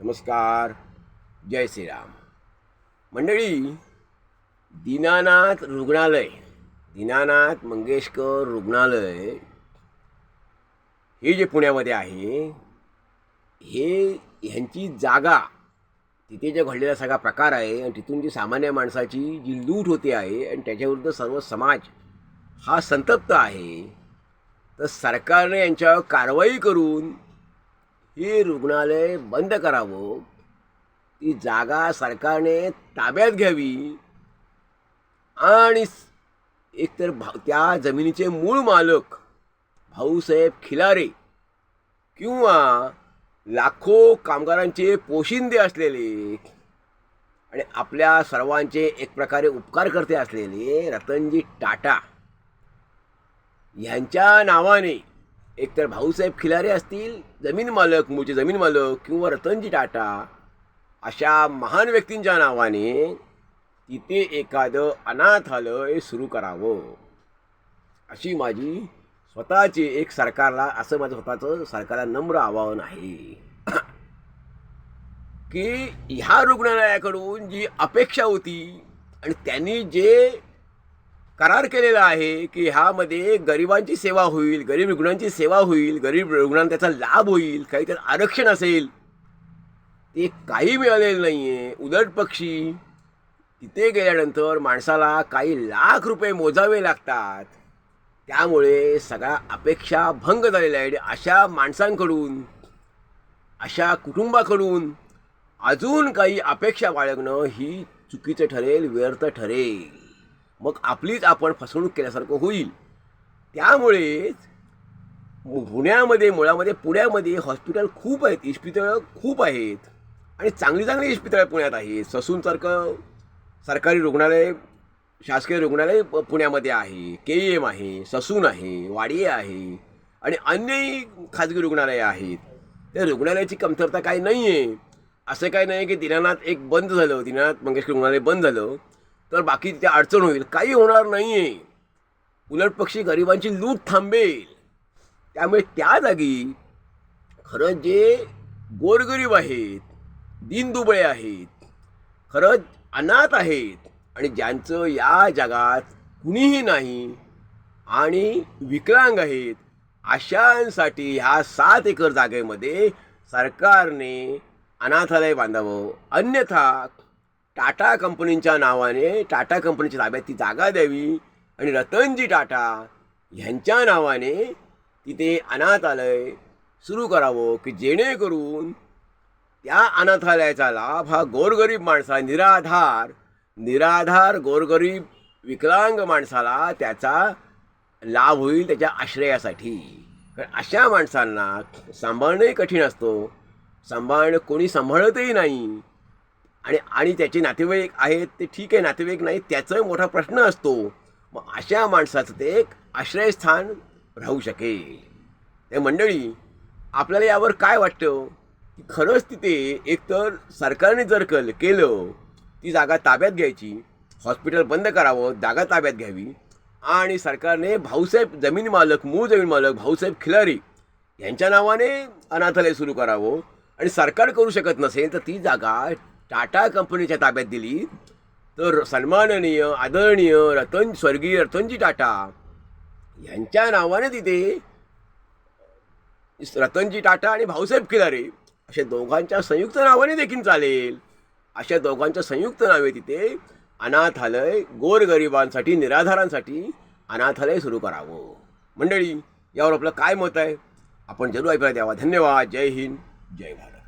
नमस्कार जय श्रीराम. मंडळी दीनानाथ रुग्णालय दीनानाथ मंगेशकर रुग्णालय हे जे पुण्यामध्ये आहे हे ह्यांची जागा तिथे जे घडलेला सगळा प्रकार आहे आणि तिथून जी सामान्य माणसाची जी लूट होते आहे आणि त्याच्याविरुद्ध सर्व समाज हा संतप्त आहे तर सरकारने यांच्यावर कारवाई करून हे रुग्णालय बंद करावं. ती जागा सरकारने ताब्यात घ्यावी. आणि एकतर भा त्या जमिनीचे मूळ मालक भाऊसाहेब खिलारे किंवा लाखो कामगारांचे पोशिंदे असलेले आणि आपल्या सर्वांचे एक प्रकारे उपकारकर्ते असलेले रतनजी टाटा ह्यांच्या नावाने एकतर भाऊसाहेब खिलारे असतील जमीन मालक मूळचे जमीन मालक किंवा रतनजी टाटा अशा महान व्यक्तींच्या नावाने तिथे एखादं अनाथालय सुरू करावं. अशी माझी स्वतःची एक सरकारला असं माझं स्वतःचं सरकारला नम्र आवाहन आहे. की ह्या रुग्णालयाकडून जी अपेक्षा होती आणि त्यांनी जे करार केलेला आहे की ह्यामध्ये गरिबांची सेवा होईल गरीब रुग्णांची सेवा होईल गरीब रुग्णांना त्याचा लाभ होईल काही त्यात आरक्षण असेल. ते काही मिळालेलं नाही आहे उलट पक्षी तिथे गेल्यानंतर माणसाला काही लाख रुपये मोजावे लागतात. त्यामुळे सगळ्या अपेक्षा भंग झालेल्या आहेत अशा माणसांकडून अशा कुटुंबाकडून अजून काही अपेक्षा बाळगणं ही चुकीचं ठरेल व्यर्थ ठरेल. मग आपलीच आपण फसवणूक केल्यासारखं होईल. त्यामुळेच पुण्यामध्ये मुळामध्ये पुण्यामध्ये हॉस्पिटल खूप आहेत इस्पितळं खूप आहेत. आणि चांगली चांगली इस्पितळं पुण्यात आहेत. ससूनसारखं सरकारी रुग्णालय शासकीय रुग्णालय पुण्यामध्ये आहे. के ई एम आहे ससून आहे वाडिये आहे आणि अन्यही खाजगी रुग्णालये आहेत. त्या रुग्णालयाची कमतरता काही नाही आहे असं काही नाही की दिनानाथ एक बंद झालं दिनानाथ मंगेशकर रुग्णालय बंद झालं. तर बाकी तिथे अडचण होईल. काही होणार नाही आहे उलट पक्षी गरिबांची लूट थांबेल. त्यामुळे त्या जागी खरंच जे गोरगरीब आहेत दीनदुबळे आहेत खरंच अनाथ आहेत आणि ज्यांचं या जगात कुणीही नाही आणि विकलांग आहेत अशांसाठी ह्या सात एकर जागेमध्ये सरकारने अनाथालय बांधावं. अन्यथा टाटा कंपनीच्या नावाने टाटा कंपनीच्या ताब्यात ती जागा द्यावी. आणि रतनजी टाटा ह्यांच्या नावाने तिथे अनाथालय सुरू करावं की जेणेकरून त्या अनाथालयाचा लाभ हा गोरगरीब माणसा निराधार निराधार गोरगरीब विकलांग माणसाला त्याचा लाभ होईल त्याच्या आश्रयासाठी. कारण अशा माणसांना सांभाळणंही कठीण असतो. सांभाळणं कोणी सांभाळतही नाही. आणि आणि त्याचे नातेवाईक आहेत ते ठीक आहे नातेवाईक नाही त्याचाही मोठा प्रश्न असतो. मग अशा माणसाचं ते एक आश्रयस्थान राहू शकेल. ते मंडळी आपल्याला यावर काय वाटतं? की खरंच तिथे एकतर सरकारने जर कल केलं ती जागा ताब्यात घ्यायची हॉस्पिटल बंद करावं जागा ताब्यात घ्यावी आणि सरकारने भाऊसाहेब जमीन मालक मूळ जमीन मालक भाऊसाहेब खिलारी यांच्या नावाने अनाथालय सुरू करावं आणि सरकार करू शकत नसेल तर ती जागा टाटा कंपनीच्या ताब्यात दिली. तर सन्माननीय आदरणीय रतन स्वर्गीय रतनजी टाटा यांच्या नावाने तिथे रतनजी टाटा आणि भाऊसाहेब खिलारे अशा दोघांच्या संयुक्त नावाने देखील चालेल. अशा दोघांच्या संयुक्त नावे तिथे अनाथालय गोरगरिबांसाठी निराधारांसाठी अनाथालय सुरू करावं. मंडळी यावर आपलं काय मत आहे? आपण जरूर ऐकायला द्यावा. धन्यवाद. जय हिंद. जय भारत.